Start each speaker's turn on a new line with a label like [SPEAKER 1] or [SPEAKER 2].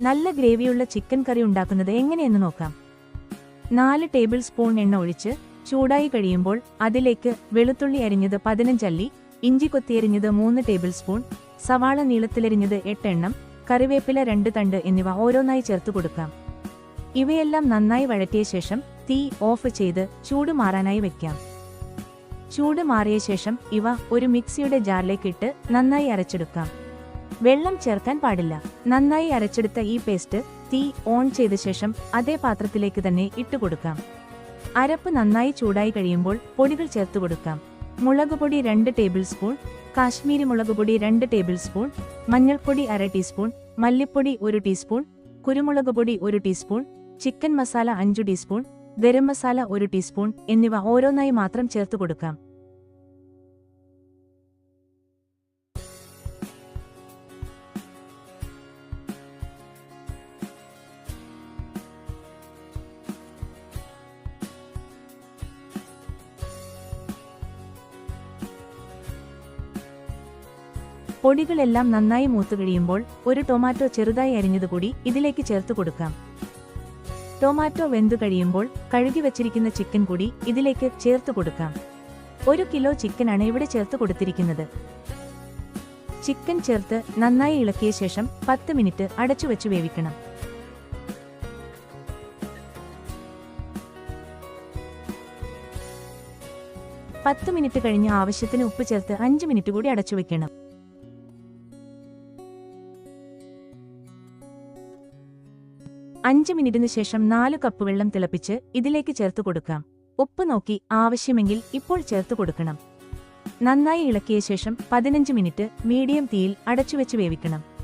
[SPEAKER 1] നല്ല ഗ്രേവിയുള്ള ചിക്കൻ കറി ഉണ്ടാക്കുന്നത് എങ്ങനെയെന്ന് നോക്കാം. നാല് ടേബിൾ സ്പൂൺ എണ്ണ ഒഴിച്ച് ചൂടായി കഴിയുമ്പോൾ അതിലേക്ക് വെളുത്തുള്ളി അരിഞ്ഞത് പതിനഞ്ചല്ലി ഇഞ്ചി കൊത്തിയരിഞ്ഞത് മൂന്ന് ടേബിൾ സ്പൂൺ സവാള നീളത്തിലരിഞ്ഞത് എട്ടെണ്ണം കറിവേപ്പില രണ്ട് തണ്ട് എന്നിവ ഓരോന്നായി ചേർത്ത് കൊടുക്കാം. ഇവയെല്ലാം നന്നായി വഴറ്റിയ ശേഷം തീ ഓഫ് ചെയ്ത് ചൂട് മാറാനായി വെക്കാം. ചൂട് മാറിയ ശേഷം ഇവ ഒരു മിക്സിയുടെ ജാറിലേക്കിട്ട് നന്നായി അരച്ചെടുക്കാം. വെള്ളം ചേർക്കാൻ പാടില്ല. നന്നായി അരച്ചെടുത്ത ഈ പേസ്റ്റ് തീ ഓൺ ചെയ്ത ശേഷം അതേ പാത്രത്തിലേക്ക് തന്നെ ഇട്ടുകൊടുക്കാം അരപ്പ് നന്നായി ചൂടായി കഴിയുമ്പോൾ പൊടികൾ ചേർത്ത് കൊടുക്കാം. മുളകുപൊടി രണ്ട് ടേബിൾ സ്പൂൺ കാശ്മീരി മുളകുപൊടി രണ്ട് ടേബിൾ സ്പൂൺ മഞ്ഞൾപ്പൊടി അര ടീസ്പൂൺ മല്ലിപ്പൊടി ഒരു ടീസ്പൂൺ കുരുമുളക് പൊടി ഒരു ടീസ്പൂൺ ചിക്കൻ മസാല അഞ്ചു ടീസ്പൂൺ ഗരം മസാല ഒരു ടീസ്പൂൺ എന്നിവ ഓരോന്നായി മാത്രം ചേർത്ത് കൊടുക്കാം. പൊടികളെല്ലാം നന്നായി മൂത്തു കഴിയുമ്പോൾ ഒരു ടൊമാറ്റോ ചെറുതായി അരിഞ്ഞതുകൂടി ഇതിലേക്ക് ചേർത്ത് കൊടുക്കാം. ടൊമാറ്റോ വെന്തു കഴിയുമ്പോൾ കഴുകി വെച്ചിരിക്കുന്ന ചിക്കൻ കൂടി ഇതിലേക്ക് ചേർത്ത് കൊടുക്കാം. ഒരു കിലോ ചിക്കനാണ് ഇവിടെ ചേർത്ത് കൊടുത്തിരിക്കുന്നത്. ചിക്കൻ ചേർത്ത് നന്നായി ഇളക്കിയ ശേഷം പത്ത് മിനിറ്റ് അടച്ചു വെച്ച് വേവിക്കണം. പത്ത് മിനിറ്റ് കഴിഞ്ഞ് ആവശ്യത്തിന് ഉപ്പ് ചേർത്ത് അഞ്ച് മിനിറ്റ് കൂടി അടച്ചുവെക്കണം അഞ്ച് മിനിറ്റിന് ശേഷം നാല് കപ്പ് വെള്ളം തിളപ്പിച്ച് ഇതിലേക്ക് ചേർത്ത് കൊടുക്കാം. ഉപ്പ് നോക്കി ആവശ്യമെങ്കിൽ ഇപ്പോൾ ചേർത്ത് കൊടുക്കണം. നന്നായി ഇളക്കിയ ശേഷം പതിനഞ്ച് മിനിറ്റ് മീഡിയം തീയിൽ അടച്ചുവെച്ച് വേവിക്കണം.